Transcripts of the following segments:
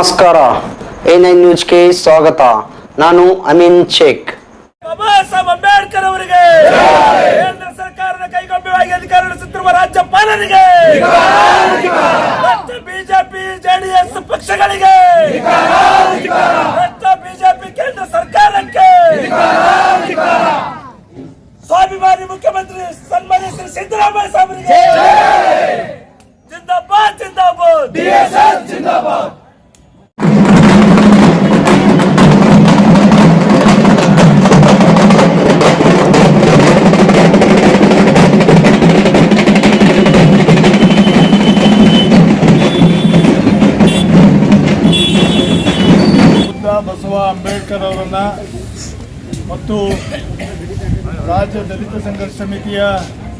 ನಮಸ್ಕಾರ. A nine ನ್ಯೂಸ್ಗೆ ಸ್ವಾಗತ? ನಾನು ಅಮೀನ್ ಶೇಖ್. ಬಾಬಾ ಸಾಹೇಬ್ ಅಂಬೇಡ್ಕರ್ ಅವರಿಗೆ. ಕೇಂದ್ರ ಸರ್ಕಾರದ ಕೈಗೊಂಬೆಯಾಗಿ ಅಧಿಕಾರ ನಡೆಸುತ್ತಿರುವ ರಾಜ್ಯಪಾಲರಿಗೆ. ಮತ್ತು ಬಿಜೆಪಿ, ಜೆಡಿಎಸ್ ಪಕ್ಷಗಳಿಗೆ. ಮತ್ತು ಬಿಜೆಪಿ ಕೇಂದ್ರ ಸರ್ಕಾರಕ್ಕೆ. ಸ್ವಾಭಿಮಾನಿ ಮುಖ್ಯಮಂತ್ರಿ ಸನ್ಮಾನ್ಯ ಶ್ರೀ ಸಿದ್ದರಾಮಯ್ಯ ಸಾಹೇಬರಿಗೆ. ಜಿಂದಾಬಾದ್ ಜಿಂದಾಬಾದ್ ಜಿಂದಾಬಾದ್. ಮತ್ತು ರಾಜ್ಯ ದಲಿತ ಸಂಘರ್ಷ ಸಮಿತಿಯ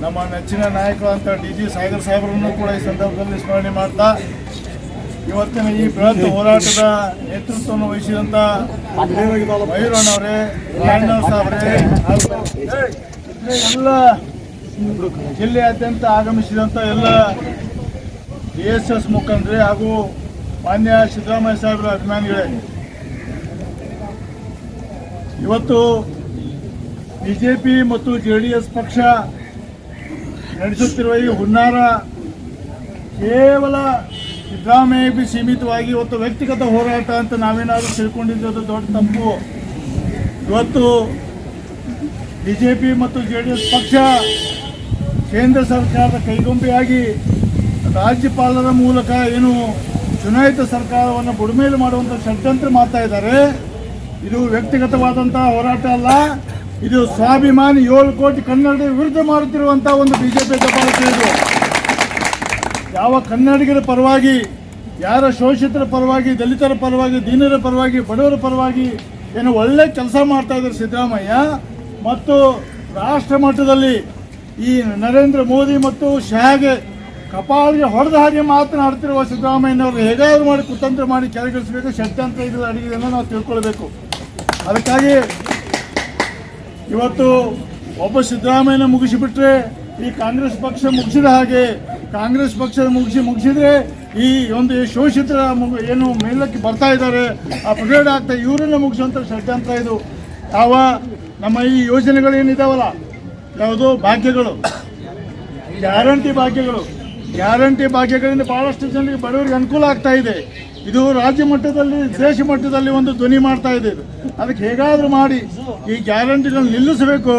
ನಮ್ಮ ನೆಚ್ಚಿನ ನಾಯಕರಂತ ಡಿ ಜಿ ಸಾಗರ್ ಸಾಹೇಬರನ್ನು ಕೂಡ ಈ ಸಂದರ್ಭದಲ್ಲಿ ಸ್ಮರಣೆ ಮಾಡ್ತಾ, ಇವತ್ತಿನ ಈ ಬೃಹತ್ ಹೋರಾಟದ ನೇತೃತ್ವವನ್ನು ವಹಿಸಿದಂತ ಮಯೂರಣ್ಣವರೇ ರಾಯಣ್ಣ ಸಾಹೇಬ್ರೆ ಎಲ್ಲ ಜಿಲ್ಲೆಯಾದ್ಯಂತ ಆಗಮಿಸಿದಂಥ ಎಲ್ಲ ಡಿ ಎಸ್ ಎಸ್ ಮುಖಂಡ್ರಿ ಹಾಗೂ ಮಾನ್ಯ ಸಿದ್ದರಾಮಯ್ಯ ಸಾಹೇಬರ ಅಭಿಮಾನಿಗಳೇ, ಇವತ್ತು ಬಿಜೆಪಿ ಮತ್ತು ಜೆ ಡಿ ಎಸ್ ಪಕ್ಷ ನಡೆಸುತ್ತಿರುವ ಈ ಹುನ್ನಾರ ಕೇವಲ ಸಿದ್ದರಾಮಯ್ಯಗೆ ಸೀಮಿತವಾಗಿ ಇವತ್ತು ವ್ಯಕ್ತಿಗತ ಹೋರಾಟ ಅಂತ ನಾವೇನಾದರೂ ತಿಳ್ಕೊಂಡಿದ್ದು ಅದು ದೊಡ್ಡ ತಪ್ಪು. ಇವತ್ತು ಬಿಜೆಪಿ ಮತ್ತು ಜೆ ಡಿ ಎಸ್ ಪಕ್ಷ ಕೇಂದ್ರ ಸರ್ಕಾರದ ಕೈಗೊಂಬೆಯಾಗಿ ರಾಜ್ಯಪಾಲರ ಮೂಲಕ ಏನು ಚುನಾಯಿತ ಸರ್ಕಾರವನ್ನು ಬುಡಮೇಲು ಮಾಡುವಂಥ ಷಡ್ಯಂತ್ರ ಮಾಡ್ತಾ ಇದ್ದಾರೆ. ಇದು ವ್ಯಕ್ತಿಗತವಾದಂಥ ಹೋರಾಟ ಅಲ್ಲ. ಇದು ಸ್ವಾಭಿಮಾನಿ ಏಳು ಕೋಟಿ ಕನ್ನಡದ ವಿರುದ್ಧ ಮಾಡುತ್ತಿರುವಂತಹ ಒಂದು ಬಿಜೆಪಿ ದಬ್ಬಾಳಿಕೆ ಇದು. ಯಾವ ಕನ್ನಡಿಗರ ಪರವಾಗಿ, ಯಾರ ಶೋಷಿತರ ಪರವಾಗಿ, ದಲಿತರ ಪರವಾಗಿ, ದೀನರ ಪರವಾಗಿ, ಬಡವರ ಪರವಾಗಿ ಏನು ಒಳ್ಳೆ ಕೆಲಸ ಮಾಡ್ತಾ ಇದ್ದಾರೆ ಸಿದ್ದರಾಮಯ್ಯ. ಮತ್ತು ರಾಷ್ಟ್ರ ಮಟ್ಟದಲ್ಲಿ ಈ ನರೇಂದ್ರ ಮೋದಿ ಮತ್ತು ಶಹಾಗೆ ಕಪಾಳಿಗೆ ಹೊಡೆದ ಹಾಗೆ ಮಾತನಾಡ್ತಿರುವ ಸಿದ್ದರಾಮಯ್ಯನವರು ಹೇಗಾದರೂ ಮಾಡಿ ಕುತಂತ್ರ ಮಾಡಿ ಕೆಳಗಿಳಿಸಬೇಕು ಷಡ್ಯಂತ್ರ ಇದು ಅಡಿಗೆ ನಾವು ತಿಳ್ಕೊಳ್ಬೇಕು. ಅದಕ್ಕಾಗಿ ಇವತ್ತು ಒಬ್ಬ ಸಿದ್ದರಾಮಯ್ಯನ ಮುಗಿಸಿಬಿಟ್ರೆ ಈ ಕಾಂಗ್ರೆಸ್ ಪಕ್ಷ ಮುಗಿಸಿದ ಹಾಗೆ ಕಾಂಗ್ರೆಸ್ ಪಕ್ಷ ಮುಗಿಸಿ ಮುಗಿಸಿದ್ರೆ ಈ ಒಂದು ಶೋಷಿತರ ಏನು ಮೇಲಕ್ಕೆ ಬರ್ತಾ ಇದ್ದಾರೆ, ಆ ಪ್ರಗೇಡ್ ಆಗ್ತಾ ಇವರನ್ನ ಮುಗಿಸುವಂಥ ಷಡ್ಯಂತ್ರ ಇದು. ಯಾವ ನಮ್ಮ ಈ ಯೋಜನೆಗಳು ಏನಿದಾವಲ್ಲ ಯಾವುದು ಭಾಗ್ಯಗಳು, ಗ್ಯಾರಂಟಿ ಭಾಗ್ಯಗಳು. ಗ್ಯಾರಂಟಿ ಭಾಗ್ಯಗಳಿಂದ ಭಾಳಷ್ಟು ಜನರಿಗೆ ಬಡವರಿಗೆ ಅನುಕೂಲ ಆಗ್ತಾ ಇದೆ. ಇದು ರಾಜ್ಯ ಮಟ್ಟದಲ್ಲಿ, ದೇಶ ಮಟ್ಟದಲ್ಲಿ ಒಂದು ಧ್ವನಿ ಮಾಡ್ತಾ ಇದೆ ಅದಕ್ಕೆ ಹೇಗಾದರೂ ಮಾಡಿ ಈ ಗ್ಯಾರಂಟಿಗಳನ್ನು ನಿಲ್ಲಿಸಬೇಕು.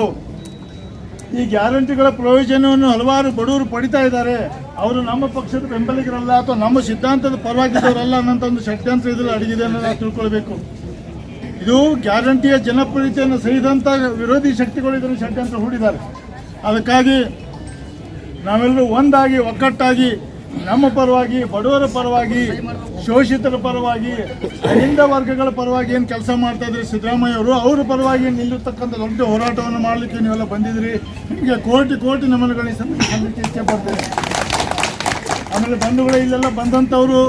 ಈ ಗ್ಯಾರಂಟಿಗಳ ಪ್ರಯೋಜನವನ್ನು ಹಲವಾರು ಬಡವರು ಪಡಿತಾ ಇದ್ದಾರೆ. ಅವರು ನಮ್ಮ ಪಕ್ಷದ ಬೆಂಬಲಿಗರಲ್ಲ ಅಥವಾ ನಮ್ಮ ಸಿದ್ಧಾಂತದ ಪರವಾಗಿದ್ದವರಲ್ಲ ಅನ್ನೋಂಥ ಒಂದು ಷಡ್ಯಂತ್ರ ಇದರಲ್ಲಿ ಅಡಗಿದೆ ಅನ್ನೋದು ನಾವು ತಿಳ್ಕೊಳ್ಬೇಕು. ಇದು ಗ್ಯಾರಂಟಿಯ ಜನಪ್ರಿಯತೆಯನ್ನು ಸಹಿದಂಥ ವಿರೋಧಿ ಶಕ್ತಿಗಳು ಇದನ್ನು ಷಡ್ಯಂತ್ರ ಹೂಡಿದ್ದಾರೆ. ಅದಕ್ಕಾಗಿ ನಾವೆಲ್ಲರೂ ಒಂದಾಗಿ ಒಕ್ಕಟ್ಟಾಗಿ ನಮ್ಮ ಪರವಾಗಿ, ಬಡವರ ಪರವಾಗಿ, ಶೋಷಿತರ ಪರವಾಗಿ, ಅಹಿಂದ ವರ್ಗಗಳ ಪರವಾಗಿ ಏನು ಕೆಲಸ ಮಾಡ್ತಾ ಇದ್ದಾರೆ ಸಿದ್ದರಾಮಯ್ಯ ಅವರು? ಅವ್ರ ಪರವಾಗಿ ನಿಲ್ಲತಕ್ಕಂಥ ದೊಡ್ಡ ಹೋರಾಟವನ್ನು ಮಾಡಲಿಕ್ಕೆ ನೀವೆಲ್ಲ ಬಂದಿದ್ರಿ? ನಿಮಗೆ ಕೋಟಿ ಕೋಟಿ ನಮನಗಳಿಗೆ ಇಷ್ಟಪಡ್ತೇನೆ ಇಚ್ಛೆ ಆಮೇಲೆ ಬಂಧುಗಳು ಇಲ್ಲೆಲ್ಲ ಬಂದಂಥವರು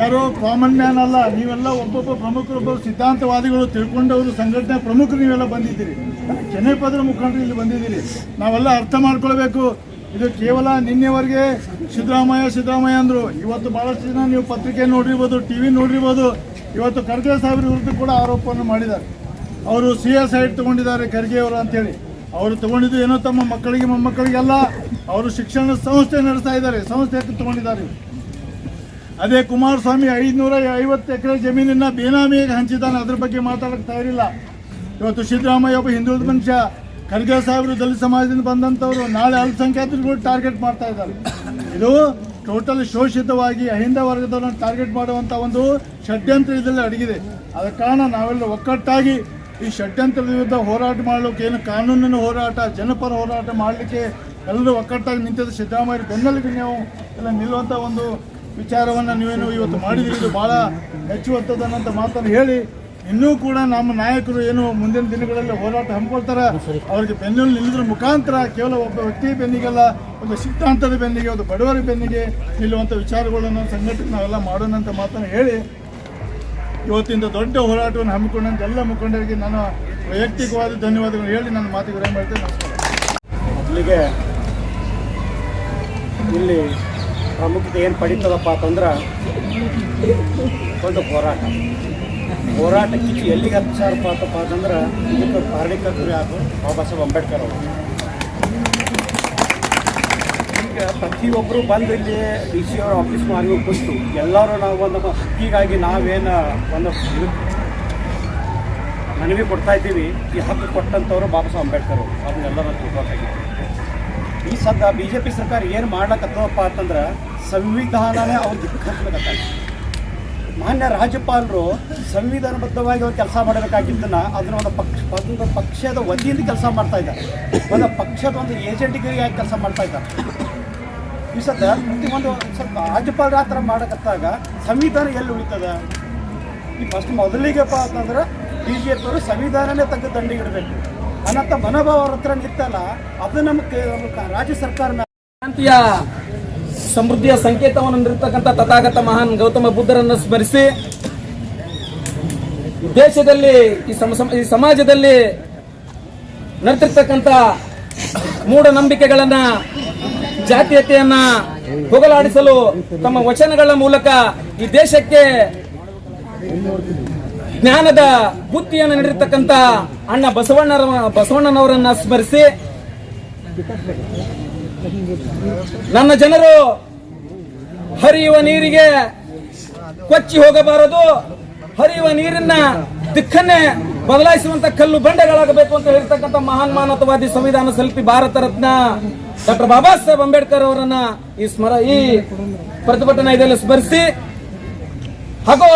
ಯಾರೋ ಕಾಮನ್ ಮ್ಯಾನ್ ಅಲ್ಲ, ನೀವೆಲ್ಲ ಒಬ್ಬೊಬ್ಬ ಪ್ರಮುಖರೊಬ್ಬರು, ಸಿದ್ಧಾಂತವಾದಿಗಳು, ತಿಳ್ಕೊಂಡವರು, ಸಂಘಟನೆ ಪ್ರಮುಖರು ನೀವೆಲ್ಲ ಬಂದಿದ್ದೀರಿ. ಚೆನ್ನೈ ಪದರ ಮುಖಂಡರು ಇಲ್ಲಿ ಬಂದಿದ್ದೀರಿ. ನಾವೆಲ್ಲ ಅರ್ಥ ಮಾಡ್ಕೊಳ್ಬೇಕು. ಇದು ಕೇವಲ ನಿನ್ನೆವರೆಗೆ ಸಿದ್ದರಾಮಯ್ಯ ಸಿದ್ದರಾಮಯ್ಯ ಅಂದರು. ಇವತ್ತು ಭಾಳಷ್ಟು ಜನ ನೀವು ಪತ್ರಿಕೆ ನೋಡಿರ್ಬೋದು ಟಿ ವಿ ನೋಡಿರ್ಬೋದು. ಇವತ್ತು ಖರ್ಗೆ ಸಾಹೇಬ್ರ ವಿರುದ್ಧ ಕೂಡ ಆರೋಪವನ್ನು ಮಾಡಿದ್ದಾರೆ. ಅವರು ಸಿ ಎಸ್ ಐಡ್ ತಗೊಂಡಿದ್ದಾರೆ ಖರ್ಗೆ ಅವರು ಅಂತೇಳಿ. ಅವರು ತಗೊಂಡಿದ್ದು ಏನೋ ತಮ್ಮ ಮಕ್ಕಳಿಗೆ, ಮೊಮ್ಮಕ್ಕಳಿಗೆಲ್ಲ ಅವರು ಶಿಕ್ಷಣ ಸಂಸ್ಥೆ ನಡೆಸ್ತಾ ಇದ್ದಾರೆ. ಸಂಸ್ಥೆ ತಗೊಂಡಿದ್ದಾರೆ ಅದೇ ಕುಮಾರಸ್ವಾಮಿ ಐದುನೂರ ಐವತ್ತು ಎಕರೆ ಜಮೀನನ್ನ ಬೇನಾಮಿಯಾಗಿ ಹಂಚಿದ್ದಾನೆ. ಅದ್ರ ಬಗ್ಗೆ ಮಾತಾಡಕ್ಕೆ ತಯಾರಿಲ್ಲ. ಇವತ್ತು ಸಿದ್ದರಾಮಯ್ಯ ಒಬ್ಬ ಹಿಂದುಳಿದ ಮನುಷ್ಯ. ಖರ್ಗೆ ಸಾಹೇಬರು ದಲಿತ ಸಮಾಜದಿಂದ ಬಂದಂಥವ್ರು ನಾಳೆ ಅಲ್ಪಸಂಖ್ಯಾತರುಗಳು ಟಾರ್ಗೆಟ್ ಮಾಡ್ತಾ ಇದ್ದಾರೆ. ಇದು ಟೋಟಲ್ ಶೋಷಿತವಾಗಿ ಅಹಿಂದ ವರ್ಗದವರನ್ನು ಟಾರ್ಗೆಟ್ ಮಾಡುವಂಥ ಒಂದು ಷಡ್ಯಂತ್ರ ಇದರಲ್ಲಿ ಅಡಗಿದೆ. ಆದ ಕಾರಣ ನಾವೆಲ್ಲ ಒಕ್ಕಟ್ಟಾಗಿ ಈ ಷಡ್ಯಂತ್ರದ ವಿರುದ್ಧ ಹೋರಾಟ ಮಾಡಲಿಕ್ಕೆ ಏನು ಕಾನೂನಿನ ಹೋರಾಟ, ಜನಪರ ಹೋರಾಟ ಮಾಡಲಿಕ್ಕೆ ಎಲ್ಲರೂ ಒಕ್ಕಟ್ಟಾಗಿ ನಿಂತಿದ್ದ ಸಿದ್ದರಾಮಯ್ಯ ಬೆನ್ನಲ್ಲಿಗೆ ನೀವು ಎಲ್ಲ ನಿಲ್ಲುವಂಥ ಒಂದು ವಿಚಾರವನ್ನು ನೀವೇನು ಇವತ್ತು ಮಾಡಿದ್ದೀರಿ ಇದು ಭಾಳ ಮೆಚ್ಚುವಂಥದ್ದನ್ನಂತ ಮಾತನ್ನು ಹೇಳಿ ಇನ್ನೂ ಕೂಡ ನಮ್ಮ ನಾಯಕರು ಏನು ಮುಂದಿನ ದಿನಗಳಲ್ಲಿ ಹೋರಾಟ ಹಮ್ಮಿಕೊಳ್ತಾರೆ. ಅವರಿಗೆ ಬೆನ್ನಲ್ಲಿ ನಿಲ್ಲದ್ರ ಮುಖಾಂತರ ಕೇವಲ ಒಬ್ಬ ವ್ಯಕ್ತಿ ಬೆನ್ನಿಗೆಲ್ಲ ಒಂದು ಸಿದ್ಧಾಂತದ ಬೆನ್ನಿಗೆ ಒಂದು ಬಡವರ ಬೆನ್ನಿಗೆ ನಿಲ್ಲುವಂಥ ವಿಚಾರಗಳನ್ನು ಸಂಘಟನೆ ನಾವೆಲ್ಲ ಮಾಡೋಣ ಅಂತ ಮಾತನ್ನು ಹೇಳಿ ಇವತ್ತಿಂದ ದೊಡ್ಡ ಹೋರಾಟವನ್ನು ಹಮ್ಮಿಕೊಂಡಂತ ಎಲ್ಲ ಮುಖಂಡರಿಗೆ ನಾನು ವೈಯಕ್ತಿಕವಾದ ಧನ್ಯವಾದಗಳು ಹೇಳಿ ನನ್ನ ಮಾತಿಗೆ ವಿರಾಮ ಮಾಡ್ತೇನೆ ನಮಸ್ಕಾರ. ಮೊದಲಿಗೆ ಇಲ್ಲಿ ಪ್ರಾಮುಖ್ಯತೆ ಏನು ಪಡೀತದಪ್ಪ ಅಂತಂದ್ರೆ ಒಂದು ಹೋರಾಟ. ಹೋರಾಟ ಕಿಚ್ಚು ಎಲ್ಲಿಗೆ ಹಚ್ಚಾರಪ್ಪ ಅಂತಪ್ಪ ಅಂತಂದ್ರೆ ಇದಕ್ಕೆ ಪಾರ್ಡಿಕ ಗುರಿ ಆದ್ರು ಬಾಬಾ ಸಾಹೇಬ್ ಅಂಬೇಡ್ಕರ್ ಅವರು. ಈಗ ಪ್ರತಿಯೊಬ್ಬರು ಬಂದು ಇಲ್ಲಿ ಡಿ ಸಿ ಅವ್ರ ಆಫೀಸ್ ಮಾರ್ಗ ಕೂತು ಎಲ್ಲರೂ ನಾವು ಒಂದು ಹೀಗಾಗಿ ನಾವೇನು ಒಂದು ಮನವಿ ಕೊಡ್ತಾ ಇದ್ದೀವಿ, ಈ ಹಕ್ಕು ಕೊಟ್ಟಂಥವ್ರು ಬಾಬಾ ಸಾಹೇಬ್ ಅಂಬೇಡ್ಕರ್ ಅವರು. ಅದನ್ನೆಲ್ಲರೂ ತಿಳ್ಕೊಬೇಕಾಗಿತ್ತು ಈ ಸದ್ದ ಬಿ ಜೆ ಪಿ ಸರ್ಕಾರ ಏನು ಮಾಡ್ಲಕತ್ತವಪ್ಪ ಅಂತಂದ್ರೆ ಸಂವಿಧಾನನೇ ಅವ್ರು ದಿಕ್ಕತ್ತದ ಮಾನ್ಯ ರಾಜ್ಯಪಾಲರು ಸಂವಿಧಾನಬದ್ಧವಾಗಿ ಅವ್ರು ಕೆಲಸ ಮಾಡಬೇಕಾಗಿದ್ದನ್ನ ಅದನ್ನ ಒಂದು ಪಕ್ಷ, ಒಂದು ಪಕ್ಷದ ವತಿಯಿಂದ ಕೆಲಸ ಮಾಡ್ತಾ ಇದ್ದಾರೆ. ಒಂದು ಪಕ್ಷದ ಒಂದು ಏಜೆಂಟ್ಗೆ ಯಾಕೆ ಕೆಲಸ ಮಾಡ್ತಾ ಇದ್ದಾರೆ? ಈ ಸದ್ದ ಒಂದು ಸ್ವಲ್ಪ ರಾಜ್ಯಪಾಲರ ಆ ಥರ ಮಾಡಕತ್ತಾಗ ಸಂವಿಧಾನ ಎಲ್ಲಿ ಉಳಿತದ? ಈ ಫಸ್ಟ್ ಮೊದಲಿಗೆಪ್ಪ ಅಂತಂದ್ರೆ ಬಿ ಜೆ ಪಿಯವರು ಸಂವಿಧಾನನೇ ತಗ್ಗ ದಂಡಿಗೆ ಇಡಬೇಕು. ಅನ್ನಂಥ ಮನೋಭಾವ ಅವ್ರ ಹತ್ರ ನಿಂತಲ್ಲ ಅದು ನಮ್ಮ ರಾಜ್ಯ ಸರ್ಕಾರ ಸಮೃದ್ಧಿಯ ಸಂಕೇತವನ್ನು ನೀಡಿರ್ತಕ್ಕಂಥ ತಥಾಗತ ಮಹಾನ್ ಗೌತಮ ಬುದ್ಧರನ್ನು ಸ್ಮರಿಸಿ, ದೇಶದಲ್ಲಿ, ಈ ಈ ಸಮಾಜದಲ್ಲಿ ನಡೆದಿರ್ತಕ್ಕಂಥ ಮೂಢನಂಬಿಕೆಗಳನ್ನ, ಜಾತೀಯತೆಯನ್ನ ಹೋಗಲಾಡಿಸಲು ತಮ್ಮ ವಚನಗಳ ಮೂಲಕ ಈ ದೇಶಕ್ಕೆ ಜ್ಞಾನದ ಬುದ್ಧಿಯನ್ನು ನೀಡಿರ್ತಕ್ಕಂಥ ಅಣ್ಣ ಬಸವಣ್ಣರ, ಬಸವಣ್ಣನವರನ್ನ ಸ್ಮರಿಸಿ ನನ್ನ ಜನರು ಹರಿಯುವ ನೀರಿಗೆ ಕೊಚ್ಚಿ ಹೋಗಬಾರದು. ಹರಿಯುವ ನೀರನ್ನ ದಿಕ್ಕನ್ನೇ ಬದಲಾಯಿಸುವಂತ ಕಲ್ಲು ಬಂಡೆಗಳಾಗಬೇಕು ಅಂತ ಹೇಳ್ತಕ್ಕಂಥ ಮಹಾನ್ ಮಾನವತಾವಾದಿ ಸಂವಿಧಾನ ಶಿಲ್ಪಿ ಭಾರತ ರತ್ನ ಡಾಕ್ಟರ್ ಬಾಬಾ ಸಾಹೇಬ್ ಅಂಬೇಡ್ಕರ್ ಅವರನ್ನ ಈ ಸ್ಮರ, ಈ ಪ್ರತಿಭಟನಾ ಇದರಲ್ಲಿ ಸ್ಮರಿಸಿ, ಹಾಗೂ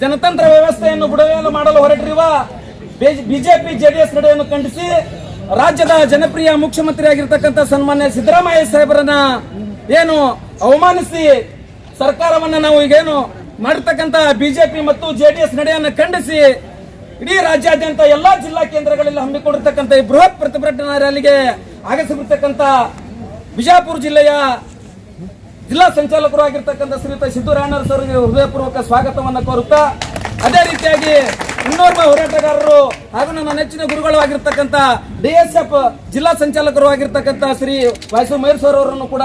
ಜನತಂತ್ರ ವ್ಯವಸ್ಥೆಯನ್ನು ಬುಡವೆಯನ್ನು ಮಾಡಲು ಹೊರಟಿರುವ ಬಿಜೆಪಿ, ಜೆಡಿಎಸ್ ನಡೆಯನ್ನು ಖಂಡಿಸಿ ರಾಜ್ಯದ ಜನಪ್ರಿಯ ಮುಖ್ಯಮಂತ್ರಿ ಆಗಿರ್ತಕ್ಕಂಥ ಸನ್ಮಾನ್ಯ ಸಿದ್ದರಾಮಯ್ಯ ಸಾಹೇಬರನ್ನ ಏನು ಅವಮಾನಿಸಿ ಸರ್ಕಾರವನ್ನ ನಾವು ಈಗೇನು ಮಾಡಿರ್ತಕ್ಕಂಥ ಬಿಜೆಪಿ ಮತ್ತು ಜೆಡಿಎಸ್ ನಡೆಯನ್ನು ಖಂಡಿಸಿ ಇಡೀ ರಾಜ್ಯಾದ್ಯಂತ ಎಲ್ಲಾ ಜಿಲ್ಲಾ ಕೇಂದ್ರಗಳಲ್ಲಿ ಹಮ್ಮಿಕೊಂಡಿರ್ತಕ್ಕಂಥ ಈ ಬೃಹತ್ ಪ್ರತಿಭಟನಾ ರ್ಯಾಲಿಗೆ ಆಗಮಿಸಿರ್ತಕ್ಕಂಥ ಬಿಜಾಪುರ ಜಿಲ್ಲೆಯ ಜಿಲ್ಲಾ ಸಂಚಾಲಕರು ಆಗಿರ್ತಕ್ಕಂಥ ಶ್ರೀಯುತ ಸಿದ್ದರಾಮಯ್ಯ ಸರ್, ಹೃದಯಪೂರ್ವಕ ಸ್ವಾಗತವನ್ನು ಕೋರುತ್ತಾ, ಅದೇ ರೀತಿಯಾಗಿ ಇನ್ನೋರ್ವ ಹೋರಾಟಗಾರರು ಹಾಗೂ ನನ್ನ ನೆಚ್ಚಿನ ಗುರುಗಳು ಆಗಿರ್ತಕ್ಕಂಥ ಎಫ್ ಜಿಲ್ಲಾ ಸಂಚಾಲಕರು ಆಗಿರ್ತಕ್ಕಂಥ ಶ್ರೀ ವಾಯಸು ಮಯೂರ್ ಅವರನ್ನು ಕೂಡ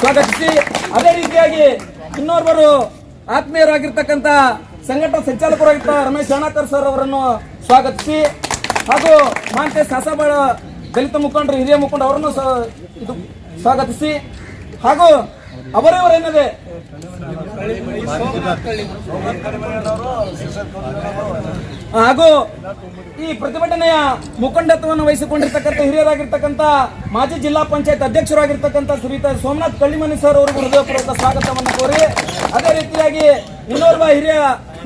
ಸ್ವಾಗತಿಸಿ. ಅದೇ ರೀತಿಯಾಗಿ ಇನ್ನೋರ್ವರು ಆತ್ಮೀಯರಾಗಿರ್ತಕ್ಕಂಥ ಸಂಘಟನಾ ಸಂಚಾಲಕರಾಗಿರ್ತ ರಮೇಶ್ ಅಣಾಕರ್ ಸರ್ ಅವರನ್ನು ಸ್ವಾಗತಿಸಿ. ಹಾಗೂ ಮಾಂತೆ ಸಾಸಬಾಳ ದಲಿತ ಮುಖಂಡರು, ಹಿರಿಯ ಮುಖಂಡ ಅವರನ್ನು ಸ್ವಾಗತಿಸಿ. ಹಾಗೂ ಅವರವರೆನ್ನದೆ ಹಾಗೂ ಈ ಪ್ರತಿಭಟನೆಯ ಮುಖಂಡತ್ವವನ್ನು ವಹಿಸಿಕೊಂಡಿರ್ತಕ್ಕಂಥ ಹಿರಿಯರಾಗಿರ್ತಕ್ಕಂಥ ಮಾಜಿ ಜಿಲ್ಲಾ ಪಂಚಾಯತ್ ಅಧ್ಯಕ್ಷರಾಗಿರ್ತಕ್ಕಂಥ ಶ್ರೀಯುತ ಸೋಮನಾಥ್ ಕಳ್ಳಿಮನಿ ಸರ್ ಅವರಿಗೂ ಹೃದಯಪೂರ್ವಕ ಸ್ವಾಗತವನ್ನು ಕೋರಿ, ಅದೇ ರೀತಿಯಾಗಿ ಇನ್ನೋರ್ವ ಹಿರಿಯ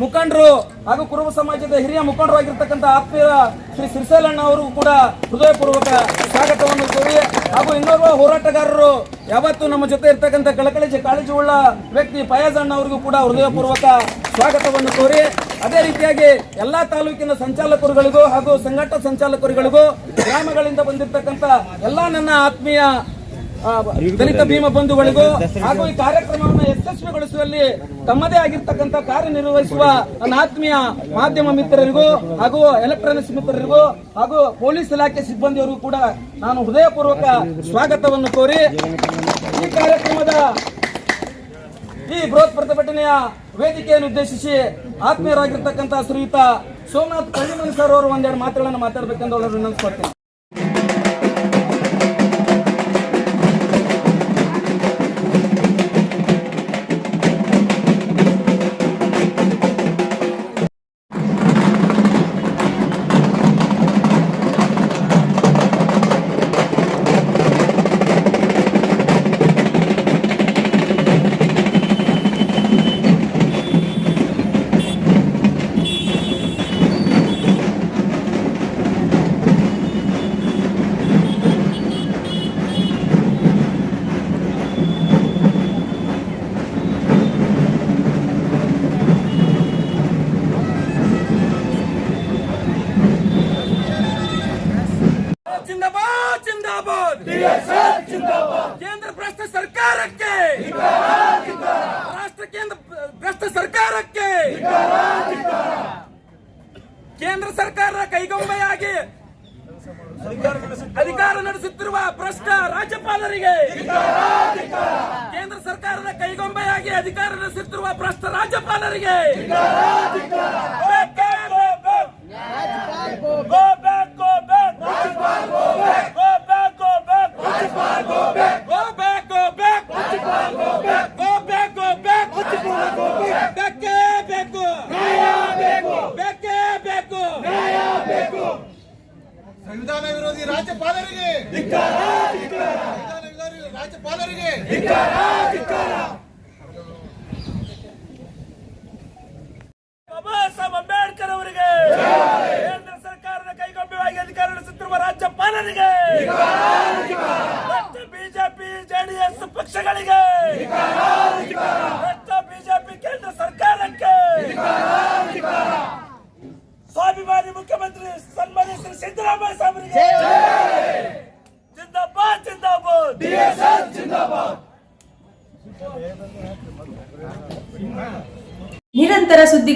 ಮುಖಂಡರು ಹಾಗೂ ಕುರುಬ ಸಮಾಜದ ಹಿರಿಯ ಮುಖಂಡರಾಗಿರ್ತಕ್ಕಂಥ ಆತ್ಮೀಯ ಶ್ರೀ ಸಿರಿಸೇಲಣ್ಣ ಅವರಿಗೂ ಕೂಡ ಹೃದಯಪೂರ್ವಕ ಸ್ವಾಗತವನ್ನು ಕೋರಿ, ಹಾಗೂ ಇನ್ನೋರ್ವ ಹೋರಾಟಗಾರರು ಯಾವತ್ತು ನಮ್ಮ ಜೊತೆ ಇರ್ತಕ್ಕಂಥ ಕಳಕಳಿ ಕಾಳಜಿ ಉಳ್ಳ ವ್ಯಕ್ತಿ ಫಯಾಜ್ ಅಣ್ಣ ಅವರಿಗೂ ಕೂಡ ಹೃದಯಪೂರ್ವಕ ಸ್ವಾಗತವನ್ನು ಕೋರಿ, ಅದೇ ರೀತಿಯಾಗಿ ಎಲ್ಲಾ ತಾಲೂಕಿನ ಸಂಚಾಲಕರುಗಳಿಗೂ ಹಾಗೂ ಸಂಘಟ ಸಂಚಾಲಕರುಗಳಿಗೂ ಗ್ರಾಮಗಳಿಂದ ಬಂದಿರತಕ್ಕಂತ ಎಲ್ಲಾ ನನ್ನ ಆತ್ಮೀಯ ದಲಿತ ಭೀಮ ಬಂಧುಗಳಿಗೂ ಹಾಗೂ ಈ ಕಾರ್ಯಕ್ರಮವನ್ನು ಯಶಸ್ವಿಗೊಳಿಸುವಲ್ಲಿ ತಮ್ಮದೇ ಆಗಿರ್ತಕ್ಕಂಥ ಕಾರ್ಯನಿರ್ವಹಿಸುವ ನನ್ನ ಆತ್ಮೀಯ ಮಾಧ್ಯಮ ಮಿತ್ರರಿಗೂ ಹಾಗೂ ಎಲೆಕ್ಟ್ರಾನಿಕ್ಸ್ ಮಿತ್ರರಿಗೂ ಹಾಗೂ ಪೊಲೀಸ್ ಇಲಾಖೆ ಸಿಬ್ಬಂದಿಯವರಿಗೂ ಕೂಡ ನಾನು ಹೃದಯಪೂರ್ವಕ ಸ್ವಾಗತವನ್ನು ಕೋರಿ ಈ ಕಾರ್ಯಕ್ರಮದ ಈ ಬೃಹತ್ ಪ್ರತಿಭಟನೆಯ ವೇದಿಕೆಯನ್ನು ಉದ್ದೇಶಿಸಿ ಆತ್ಮೀಯರಾಗಿರ್ತಕ್ಕಂಥ ಶ್ರೀಯುತ ಸೋಮನಾಥ್ ಕಳ್ಳಿಮನಿ ಸರ್ ಅವರು ಒಂದೆರಡು ಮಾತುಗಳನ್ನು ಮಾತಾಡಬೇಕೆಂದು ಅವ್ರು ವಿನಂತಿಸ್ಕೊಡ್ತೀನಿ. ಸರ್ಕಾರಕ್ಕೆ! ರಾಷ್ಟ್ರಕ್ಕೆ ಭ್ರಷ್ಟ ಸರ್ಕಾರಕ್ಕೆ! ಕೇಂದ್ರ ಸರ್ಕಾರ ಕೈಗೊಂಬೆಯಾಗಿ ಅಧಿಕಾರ ನಡೆಸುತ್ತಿರುವ ಭ್ರಷ್ಟ ರಾಜ್ಯಪಾಲರಿಗೆ! ಕೇಂದ್ರ ಸರ್ಕಾರದ ಕೈಗೊಂಬೆಯಾಗಿ ಅಧಿಕಾರ ನಡೆಸುತ್ತಿರುವ ಭ್ರಷ್ಟ ರಾಜ್ಯಪಾಲರಿಗೆ! ರಾಜ್ಯಪಾಲರಿಗೆ ಬಾಬಾ ಸಾಹೇಬ್ ಅಂಬೇಡ್ಕರ್ ಅವರಿಗೆ ಕೇಂದ್ರ ಸರ್ಕಾರದ ಕೈಗೊಂಬೆಯಾಗಿ ಅಧಿಕಾರ ನಡೆಸುತ್ತಿರುವ ರಾಜ್ಯಪಾಲರಿಗೆ ಬಿಜೆಪಿ ಜೆಡಿಎಸ್ ಪಕ್ಷಗಳಿಗೆ